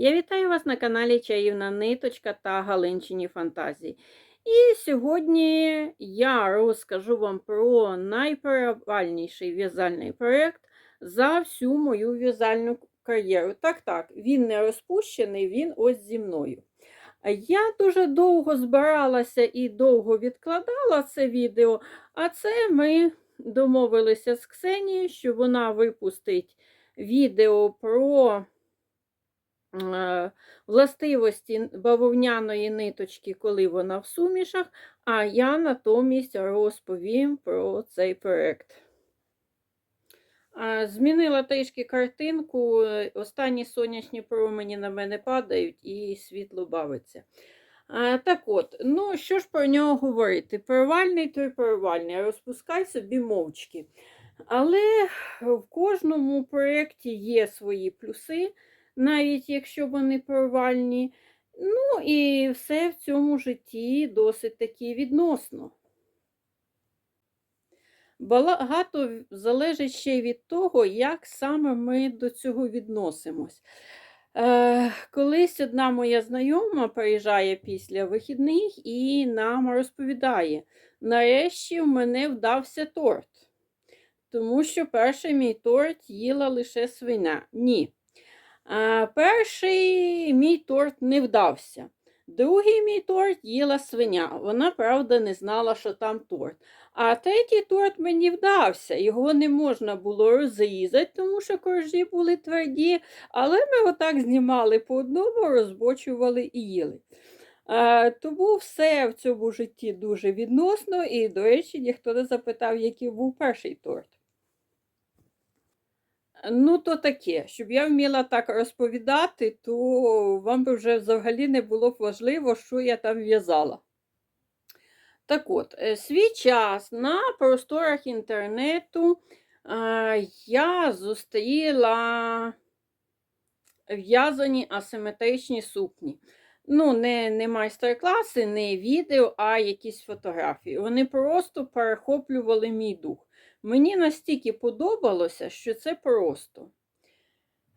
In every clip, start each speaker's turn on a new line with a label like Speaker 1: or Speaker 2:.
Speaker 1: Я вітаю вас на каналі Чаївна Ниточка та Галинчині Фантазії. І сьогодні я розкажу вам про найперевальніший в'язальний проєкт за всю мою в'язальну кар'єру. Так, так, він не розпущений, він ось зі мною. Я дуже довго збиралася і довго відкладала це відео, а це ми домовилися з Ксенією, що вона випустить відео про властивості бавовняної ниточки, коли вона в сумішах, а я натомість розповім про цей проект. Е, Змінила трішки картинку, е, останні сонячні промені на мене падають і світло бавиться. Е, Так от, ну що ж про нього говорити? Провальний той провальний, розпускай собі мовчки. Але в кожному проєкті є свої плюси, навіть якщо вони провальні. Ну і все в цьому житті досить таки відносно. Багато залежить ще й від того, як саме ми до цього відносимось. Е, колись одна моя знайома приїжджає після вихідних і нам розповідає: нарешті в мене вдався торт. Тому що перший мій торт їла лише свиня. Ні. Перший мій торт не вдався. Другий мій торт їла свиня. Вона, правда, не знала, що там торт. А третій торт мені вдався. Його не можна було розрізати, тому що коржі були тверді, але ми отак знімали по одному, розбочували і їли. Тому все в цьому житті дуже відносно, і, до речі, ніхто не запитав, який був перший торт. Ну, то таке, щоб я вміла так розповідати, то вам би вже взагалі не було б важливо, що я там в'язала. Так от, е, свій час на просторах інтернету я зустріла в'язані асиметричні сукні. Ну, не, не майстер-класи, не відео, а якісь фотографії. Вони просто перехоплювали мій дух. Мені настільки подобалося, що це просто.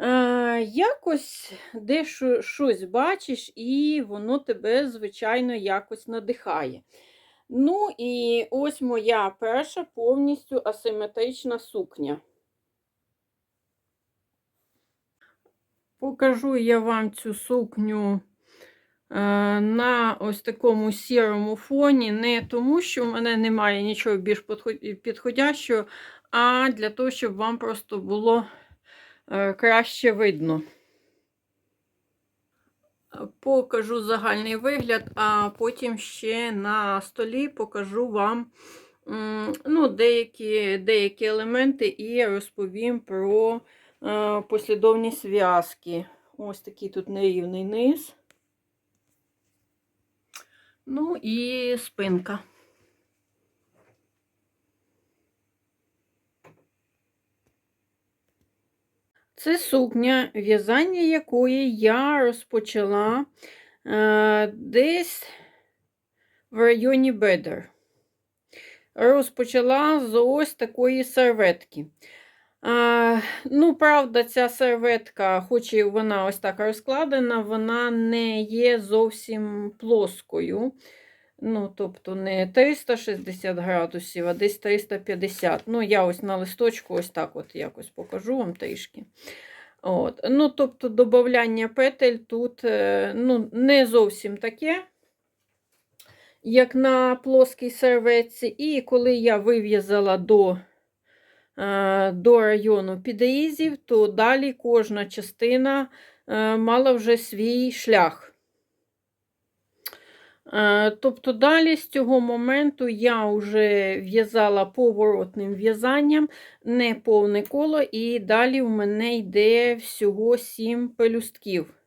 Speaker 1: Е, якось де щось бачиш, і воно тебе, звичайно, якось надихає. Ну, і ось моя перша повністю асиметрична сукня. Покажу я вам цю сукню на ось такому сірому фоні, не тому, що в мене немає нічого більш підходящого, а для того, щоб вам просто було е, краще видно. Покажу загальний вигляд, а потім ще на столі покажу вам ну, деякі, деякі елементи і розповім про е, послідовність зв'язки. Ось такий тут нерівний низ. Ну і спинка. Це сукня, в'язання якої я розпочала е, десь в районі бедер. Розпочала з ось такої серветки. А, ну, правда, ця серветка, хоч і вона ось так розкладена, вона не є зовсім плоскою. Ну, тобто не 360 градусів, а десь 350. Ну, я ось на листочку ось так от якось покажу вам трішки. От. Ну, тобто, додавання петель тут е, ну, не зовсім таке, як на плоскій серветці. І коли я вив'язала до, до району підрізів, то далі кожна частина е, мала вже свій шлях. Е, Тобто далі з цього моменту я вже в'язала поворотним в'язанням, не повне коло, і далі в мене йде всього 7 пелюстків.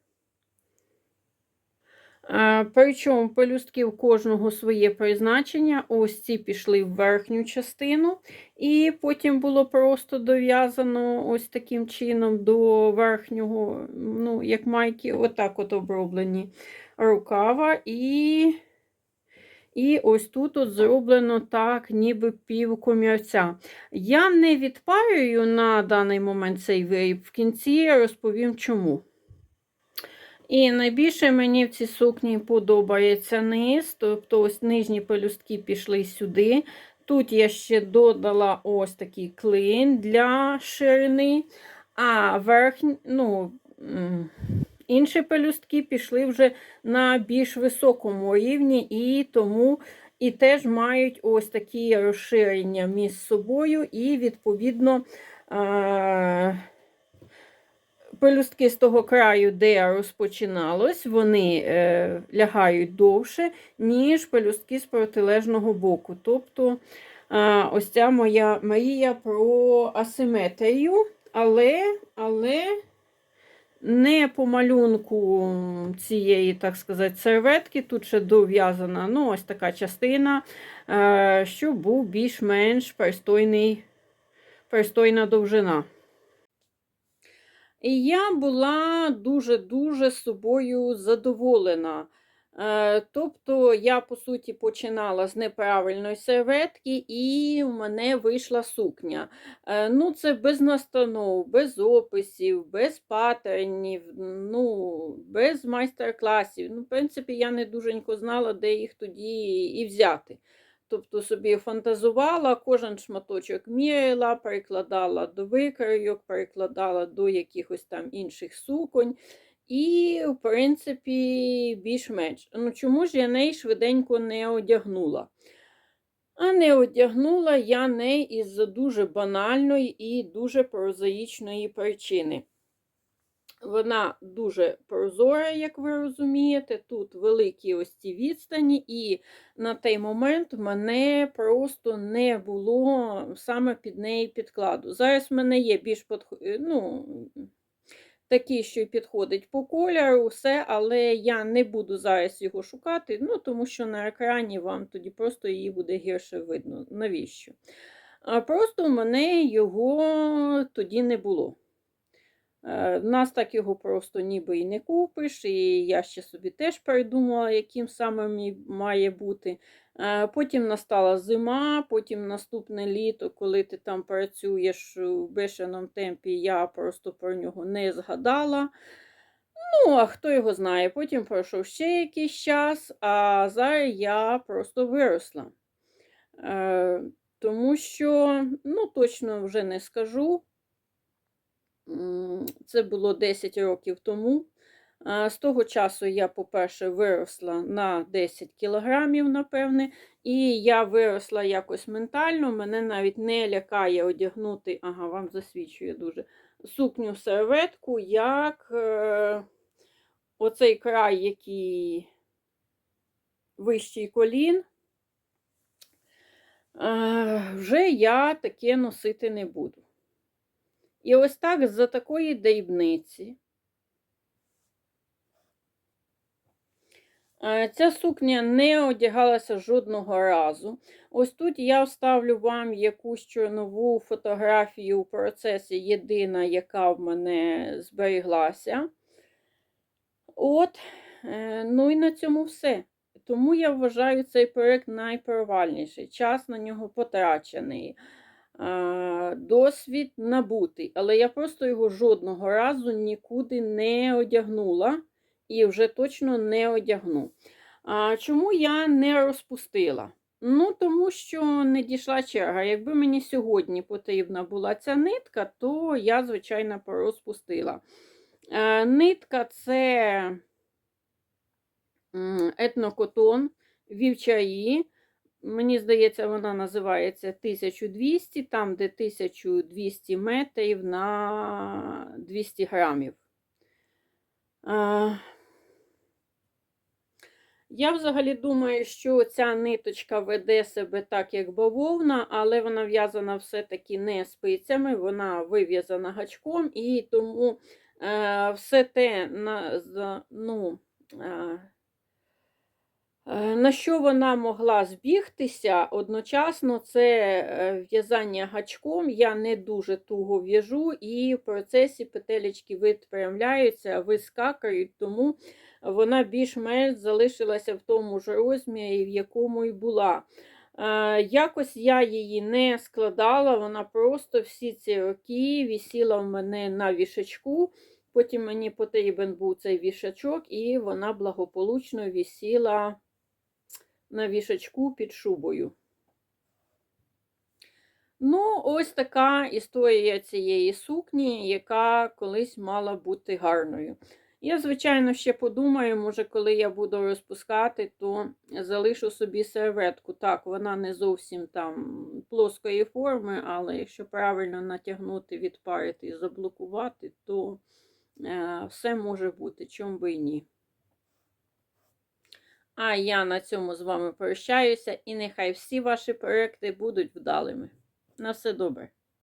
Speaker 1: Е, Причому пелюстків кожного своє призначення. Ось ці пішли в верхню частину, і потім було просто дов'язано ось таким чином до верхнього, ну, як майки, отак от оброблені рукава, і і ось тут от зроблено так, ніби пів комірця. Я не відпарюю на даний момент цей виріб, в кінці я розповім чому. І найбільше мені в цій сукні подобається низ, тобто ось нижні пелюстки пішли сюди. Тут я ще додала ось такий клин для ширини, а верхні, ну, інші пелюстки пішли вже на більш високому рівні, і тому і теж мають ось такі розширення між собою, і, відповідно, пелюстки з того краю, де розпочиналось, вони е, лягають довше, ніж пелюстки з протилежного боку. Тобто е, ось ця моя мрія про асиметрію, але, але не по малюнку цієї, так сказати, серветки. Тут ще дов'язана ну, ось така частина, е, щоб був більш-менш пристойна довжина. І я була дуже-дуже собою задоволена. Е, Тобто я, по суті, починала з неправильної серветки, і в мене вийшла сукня. Е, Ну, Це без настанов, без описів, без паттернів, ну, без майстер-класів. Ну, В принципі, я не дуженько знала, де їх тоді і взяти. Тобто собі фантазувала, кожен шматочок міряла, перекладала до викройок, перекладала до якихось там інших суконь. І, в принципі, більш-менш. Ну, чому ж я неї швиденько не одягнула? А не одягнула я неї із-за дуже банальної і дуже прозаїчної причини. Вона дуже прозора, як ви розумієте. Тут великі ось ці відстані, і на той момент мене просто не було саме під неї підкладу. Зараз в мене є більш подх... ну, такий, що підходить по кольору, все, але я не буду зараз його шукати, ну, тому що на екрані вам тоді просто її буде гірше видно. Навіщо? А просто в мене його тоді не було. Е, нас так його просто ніби і не купиш, і я ще собі теж придумала, яким саме має бути. Е, потім настала зима, потім наступне літо, коли ти там працюєш в бешеному темпі, я просто про нього не згадала. Ну, а хто його знає, потім пройшов ще якийсь час, а зараз я просто виросла. Е, Тому що, ну, точно вже не скажу. Це було 10 років тому. З того часу я, по-перше, виросла на 10 кілограмів, напевне, і я виросла якось ментально. Мене навіть не лякає одягнути, ага, вам засвічує дуже сукню серветку, як е, оцей край, який вищий колін. Е, вже я таке носити не буду. І ось так з-за такої дрібниці. Ця сукня не одягалася жодного разу. Ось тут я вставлю вам якусь чорнову фотографію у процесі, єдина, яка в мене зберіглася. От, е, ну і на цьому все. Тому я вважаю цей проєкт найпровальніший. Час на нього потрачений досвід набутий, але я просто його жодного разу нікуди не одягнула і вже точно не одягну. А Чому я не розпустила? Ну, тому що не дійшла черга. Якби мені сьогодні потрібна була ця нитка, то я, звичайно, порозпустила. Нитка це етнокотон, вівчаї. Мені здається, вона називається 1200, там, де 1200 метрів на 200 грамів. Я взагалі думаю, що ця ниточка веде себе так, як бавовна, але вона в'язана все-таки не спицями, вона вив'язана гачком, і тому е, все те ну, Е, на що вона могла збігтися? Одночасно це е, в'язання гачком, я не дуже туго в'яжу, і в процесі петелечки випрямляються, вискакають, тому вона більш-менш залишилася в тому ж розмірі, в якому й була. Е, якось я її не складала, вона просто всі ці роки висіла в мене на вішечку. Потім мені потрібен був цей вішачок, і вона благополучно вісіла на вішачку під шубою. Ну, ось така історія цієї сукні, яка колись мала бути гарною. Я, звичайно, ще подумаю, може, коли я буду розпускати, то залишу собі серветку. Так, вона не зовсім там плоскої форми, але якщо правильно натягнути, відпарити і заблокувати, то е, все може бути, чому би і ні. А я на цьому з вами прощаюся, і нехай всі ваші проекти будуть вдалими. На все добре.